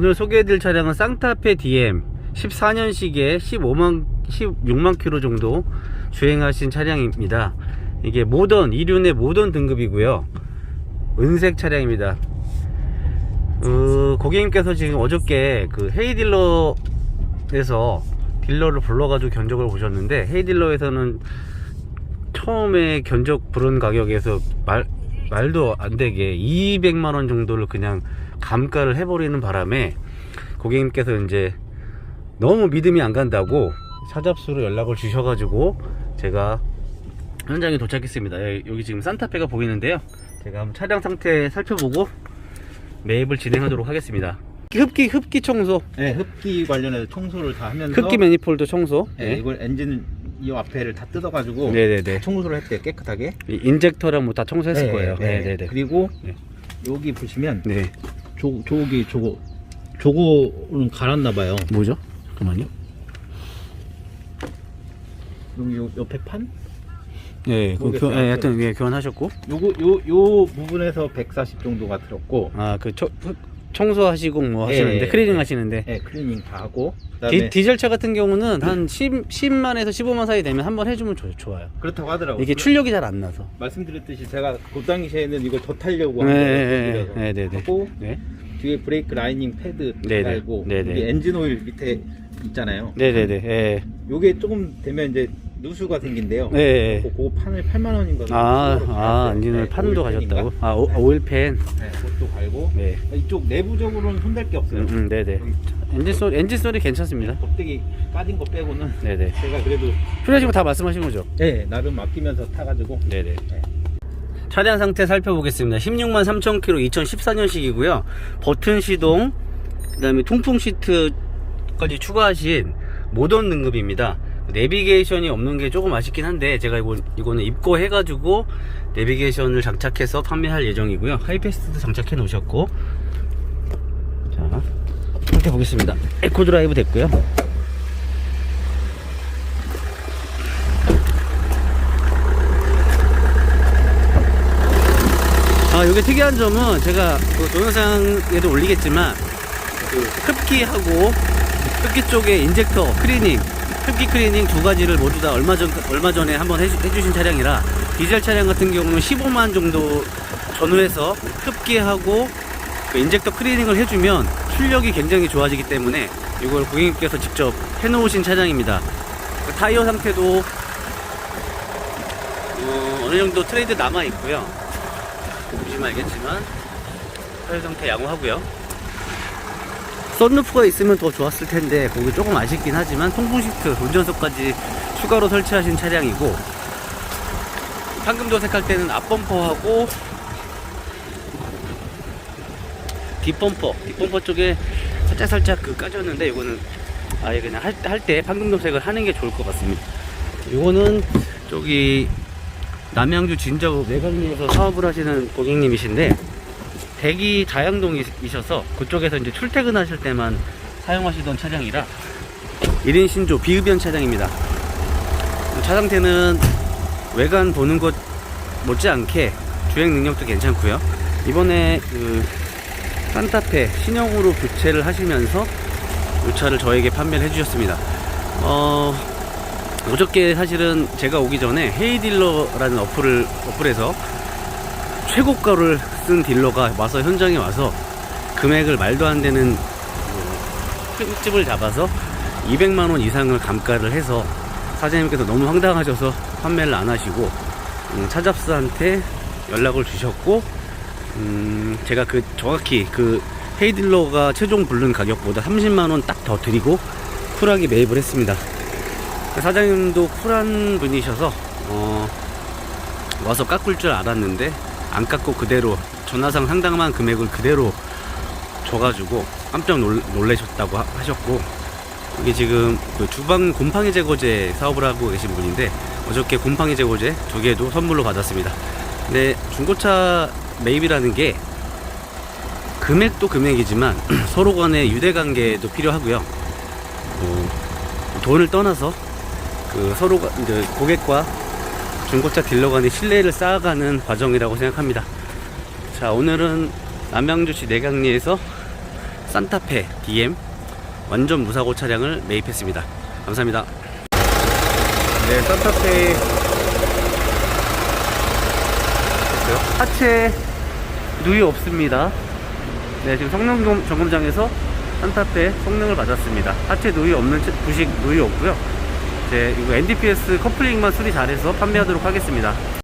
오늘 소개해드릴 차량은 쌍타페 DM 14년식에 15만 16만 킬로 정도 주행하신 차량입니다. 이게 모던 이륜의 모던 등급이고요. 은색 차량입니다. 어, 고객님께서 지금 어저께 그 헤이딜러에서 딜러를 불러가지고 견적을 보셨는데 헤이딜러에서는 처음에 견적 부른 가격에서 말, 말도 안 되게 200만 원 정도를 그냥 감가를 해버리는 바람에 고객님께서 이제 너무 믿음이 안 간다고 사잡수로 연락을 주셔가지고 제가 현장에 도착했습니다. 예, 여기 지금 산타페가 보이는데요. 제가 한번 차량 상태 살펴보고 매입을 진행하도록 하겠습니다. 흡기 흡기 청소, 네, 흡기 관련해서 청소를 다 하면서 흡기 매니폴드 청소. 네, 네. 이걸 엔진 이 앞에를 다 뜯어가지고 네네네. 청소를 했대요 깨끗하게. 이 인젝터랑 뭐 다 청소했을 네, 거예요. 네. 네네 네. 그리고 네. 여기 보시면 네. 조, 저기 저거 저거는 갈았나 봐요. 뭐죠? 잠깐만요. 여기 요 옆에 판? 네, 그 모르겠어요. 교, 네, 하여튼 예, 교환하셨고. 요거 요 요 부분에서 140 정도가 들었고 아, 그 초, 청소하시고 뭐 하시는데 예, 클리닝 예. 하시는데 네, 클리닝 다 하고 디, 그다음에 디 젤차 같은 경우는 한 10, 10만에서 15만 사이 되면 한 번 해주면 좋, 좋아요. 그렇다고 하더라고요. 이게 출력이 잘 안 나서. 말씀드렸듯이 제가 그 당시에는 이걸 더 타려고 네, 한 네, 거예요. 네, 네, 네. 하고 네, 뒤에 브레이크 라이닝 패드 네, 네. 달고 네, 네. 엔진 오일 밑에 있잖아요. 네, 네, 네, 예, 요게 조금 되면 이제 누수가 생긴대요. 네, 네. 그, 그 판을 8만 원인가 아, 아, 엔진을 판도 가셨다고? 아, 오, 오일팬. 네, 그것도 갈고 네, 이쪽 내부적으로는 손댈 게 없어요. 음, 음, 네, 네. 엔진 소리, 엔진 소리 괜찮습니다. 껍데기 빠진 거 빼고는 네, 네. 제가 그래도 필요하시고 다 말씀하신 거죠? 네 나름 아끼면서 타가지고 네네. 차량 상태 살펴보겠습니다. 16만 3천 킬로 2014년식이고요. 버튼 시동, 그 다음에 통풍 시트까지 추가하신 모던 등급입니다. 내비게이션이 없는 게 조금 아쉽긴 한데 제가 이거, 이거는 입고해 가지고 내비게이션을 장착해서 판매할 예정이고요. 하이패스도 장착해 놓으셨고 자 상태 보겠습니다. 에코 드라이브 됐고요. 아, 요게 특이한 점은 제가 그 동영상에도 올리겠지만 그 흡기하고 흡기 쪽에 인젝터 클리닝, 흡기 클리닝 두 가지를 모두 다 얼마 전 얼마 전에 한번 해주, 해주신 차량이라 디젤 차량 같은 경우는 15만 정도 전후해서 흡기하고 그 인젝터 클리닝을 해주면 출력이 굉장히 좋아지기 때문에 이걸 고객님께서 직접 해놓으신 차량입니다. 그 타이어 상태도 어, 어느 정도 트레이드 남아 있고요. 보시면 알겠지만 타이어 상태 양호하고요. 썬루프가 있으면 더 좋았을 텐데 거기 조금 아쉽긴 하지만 통풍 시트, 운전석까지 추가로 설치하신 차량이고 방금 도색할 때는 앞범퍼하고 뒷범퍼, 뒷범퍼 쪽에 살짝 살짝 그 까졌는데 이거는 아예 그냥 할때 할때 방금 도색을 하는 게 좋을 것 같습니다. 이거는 저기 남양주 진저 외곽리에서 사업을 하시는 고객님이신데 대기 자양동이셔서 그쪽에서 이제 출퇴근하실 때만 사용하시던 차량이라 1인 신조 비흡연 차량입니다. 차 상태는 외관 보는 것 못지않게 주행 능력도 괜찮고요. 이번에 그 산타페 신형으로 교체를 하시면서 이 차를 저에게 판매를 해주셨습니다. 어, 어저께 사실은 제가 오기 전에 헤이딜러라는 어플을 어플에서 최고가를 쓴 딜러가 와서 현장에 와서 금액을 말도 안 되는 흠집을 잡아서 200만 원 이상을 감가를 해서 사장님께서 너무 황당하셔서 판매를 안 하시고 음, 차잡스한테 연락을 주셨고 음, 제가 그 정확히 그 헤이딜러가 최종 부른 가격보다 30만 원 딱 더 드리고 쿨하게 매입을 했습니다. 사장님도 쿨한 분이셔서 어, 와서 깎을 줄 알았는데 안 깎고 그대로 전화상 상당한 금액을 그대로 줘가지고 깜짝 놀, 놀라셨다고 하- 하셨고 이게 지금 그 주방 곰팡이 제거제 사업을 하고 계신 분인데 어저께 곰팡이 제거제 두 개도 선물로 받았습니다. 근데 중고차 매입이라는 게 금액도 금액이지만 서로 간의 유대 관계도 필요하고요. 어, 돈을 떠나서 그 서로가 고객과 중고차 딜러 간의 신뢰를 쌓아가는 과정이라고 생각합니다. 자, 오늘은 남양주시 내강리에서 산타페 DM 완전 무사고 차량을 매입했습니다. 감사합니다. 네, 산타페. 하체 누이 없습니다. 네, 지금 성능 점- 점검장에서 산타페 성능을 받았습니다. 하체 누이 없는 차- 부식 누이 없고요. 이제 이거 NDPS 커플링만 수리 잘해서 판매하도록 하겠습니다.